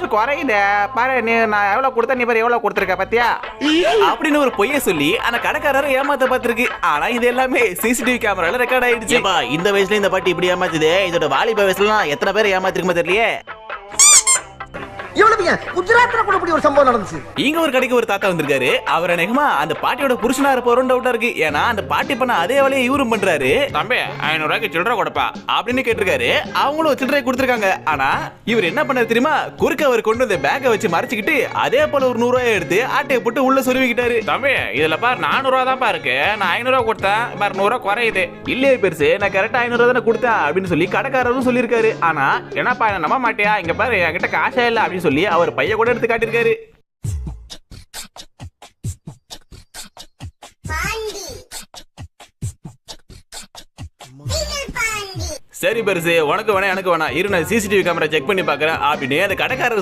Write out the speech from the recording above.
காசு குறையுதே. பாரு நீ நான் எவ்வளவு கொடுத்த நீ பாரு எவ்வளவு கொடுத்துருக்க பாத்தியா? அப்படின்னு ஒரு பொய்ய சொல்லி அந்த கடைக்காரர் ஏமாத்த பார்த்திருக்கு. ஆனா இது எல்லாமே சிசிடிவி கேமரால ரெக்கார்ட் ஆயிடுச்சு. இந்த வயசுல இந்த பாட்டி இப்படி ஏமாத்துது? இதோட வாலிப வயசுலாம் எத்தனை பேர் ஏமாத்திருக்குமா தெரியலையே? குஜராத்ல கூட இப்படி ஒரு சம்பவம் நடந்துச்சு. இங்க ஒரு கடைக்கு ஒரு தாத்தா வந்திருக்காரு. அவர் அநேகமா அந்த பாட்டியோட புருஷனா இருப்பாரும் டவுட்டா இருக்கு. ஏன்னா அந்த பாட்டி பண்ண அதே வேலையை இவரும் பண்றாரு. தம்பி ஐநூறு ரூபாய்க்கு சில்லற கொடுப்பா அப்படின்னு கேட்டிருக்காரு. அவங்களும் சில்லறை கொடுத்திருக்காங்க. ஆனா இவர் என்ன பண்ணாரு தெரியுமா? குறுக்க அவர் கொண்டு வந்த பேக்கை வச்சு மறைச்சுக்கிட்டு அதே போல ஒரு நூறு ரூபாய் எடுத்து ஆட்டையை போட்டு உள்ள சொருவிக்கிட்டாரு. தம்பி இதுல பாரு நானூறு ரூபா தான் இருக்கு. நான் ஐநூறு ரூபா கொடுத்தேன். பாரு நூறு ரூபா குறையுது. இல்லையே பெருசு நான் கரெக்டா ஐநூறு ரூபாய் தானே கொடுத்தேன் அப்படின்னு சொல்லி கடைக்காரரும் சொல்லியிருக்காரு. ஆனா என்னப்பா என்ன நம்ப மாட்டியா? இங்க பாரு என்கிட்ட காசே இல்ல அப்படின்னு சொல்லி அவர் பைய கூட எடுத்து காட்டியிருக்காரு. சரி பெருசு உனக்கு வேணா எனக்கு வேணா இரு நான் சிசிடிவி கேமரா செக் பண்ணி பார்க்கறேன். அப்படின்னு அந்த கடைக்காரர்